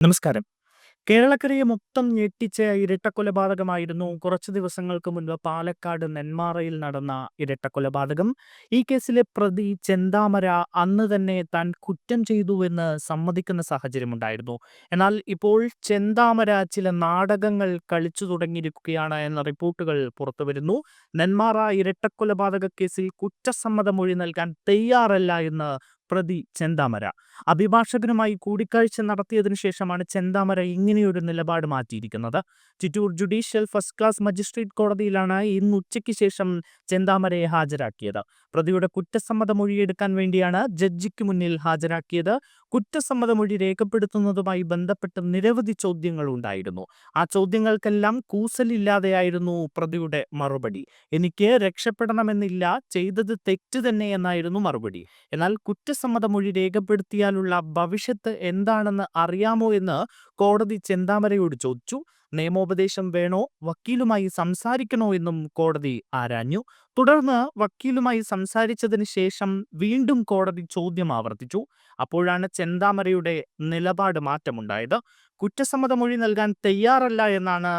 നമസ്കാരം. കേരളക്കരയെ മൊത്തം ഞെട്ടിച്ച ഇരട്ടക്കൊലപാതകമായിരുന്നു കുറച്ചു ദിവസങ്ങൾക്ക് മുൻപ് പാലക്കാട് നെന്മാറയിൽ നടന്ന ഇരട്ടക്കൊലപാതകം. ഈ കേസിലെ പ്രതി ചെന്താമര അന്ന് തന്നെ താൻ കുറ്റം ചെയ്തുവെന്ന് സമ്മതിക്കുന്ന സാഹചര്യമുണ്ടായിരുന്നു എന്നാൽ ഇപ്പോൾ ചെന്താമര ചില നാടകങ്ങൾ കളിച്ചു തുടങ്ങിയിരിക്കുകയാണ് എന്ന റിപ്പോർട്ടുകൾ പുറത്തുവരുന്നു നെന്മാറ ഇരട്ടക്കൊലപാതക കേസിൽ കുറ്റസമ്മതമൊഴി നൽകാൻ തയ്യാറല്ല എന്ന് പ്രതി ചെന്താമര. അഭിഭാഷകനുമായി കൂടിക്കാഴ്ച നടത്തിയതിനു ശേഷമാണ് ചെന്താമര ഇങ്ങനെയൊരു നിലപാട് മാറ്റിയിരിക്കുന്നത്. Chittur judicial first class magistrate കോടതിയിലാണ് ഇന്ന് ഉച്ചയ്ക്ക് ശേഷം ചെന്താമരയെ ഹാജരാക്കിയത്. പ്രതിയുടെ കുറ്റസമ്മത മൊഴിയെടുക്കാൻ വേണ്ടിയാണ് ജഡ്ജിക്ക് മുന്നിൽ ഹാജരാക്കിയത്. കുറ്റസമ്മത മൊഴി രേഖപ്പെടുത്തുന്നതുമായി ബന്ധപ്പെട്ട് നിരവധി ചോദ്യങ്ങൾ ഉണ്ടായിരുന്നു. ആ ചോദ്യങ്ങൾക്കെല്ലാം കൂസലില്ലാതെയായിരുന്നു പ്രതിയുടെ മറുപടി. എനിക്ക് രക്ഷപ്പെടണമെന്നില്ല ചെയ്തത് തെറ്റ് തന്നെ എന്നായിരുന്നു മറുപടി. എന്നാൽ കുറ്റസമ്മത മൊഴി രേഖപ്പെടുത്തിയാലുള്ള ഭവിഷ്യത്ത് എന്താണെന്ന് അറിയാമോ എന്ന് കോടതി ചെന്താമരയോട് ചോദിച്ചു. നിയമോപദേശം വേണോ? വക്കീലുമായി സംസാരിക്കണോ എന്നും കോടതി ആരാഞ്ഞു. തുടർന്ന് വക്കീലുമായി സംസാരിച്ചതിന് ശേഷം വീണ്ടും കോടതി ചോദ്യം ആവർത്തിച്ചു. അപ്പോഴാണ് ചെന്താമരയുടെ നിലപാട് മാറ്റമുണ്ടായത്. കുറ്റസമ്മത മൊഴി നൽകാൻ തയ്യാറല്ല എന്നാണ്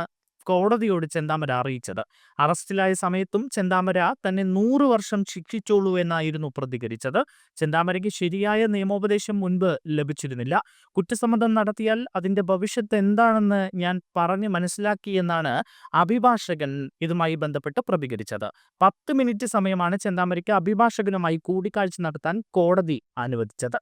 കോടതിയോട് ചെന്താമര അറിയിച്ചത്. അറസ്റ്റിലായ സമയത്തും ചെന്താമര തന്നെ നൂറു വർഷം ശിക്ഷിച്ചോളൂ എന്നായിരുന്നു പ്രതികരിച്ചത്. ചെന്താമരയ്ക്ക് ശരിയായ നിയമോപദേശം മുൻപ് ലഭിച്ചിരുന്നില്ല. കുറ്റസമ്മതം നടത്തിയാൽ അതിന്റെ ഭവിഷ്യത്ത് എന്താണെന്ന് ഞാൻ പറഞ്ഞ് മനസ്സിലാക്കി എന്നാണ് അഭിഭാഷകൻ ഇതുമായി ബന്ധപ്പെട്ട് പ്രതികരിച്ചത്. പത്ത് മിനിറ്റ് സമയമാണ് ചെന്താമരയ്ക്ക് അഭിഭാഷകനുമായി കൂടിക്കാഴ്ച നടത്താൻ കോടതി അനുവദിച്ചത്.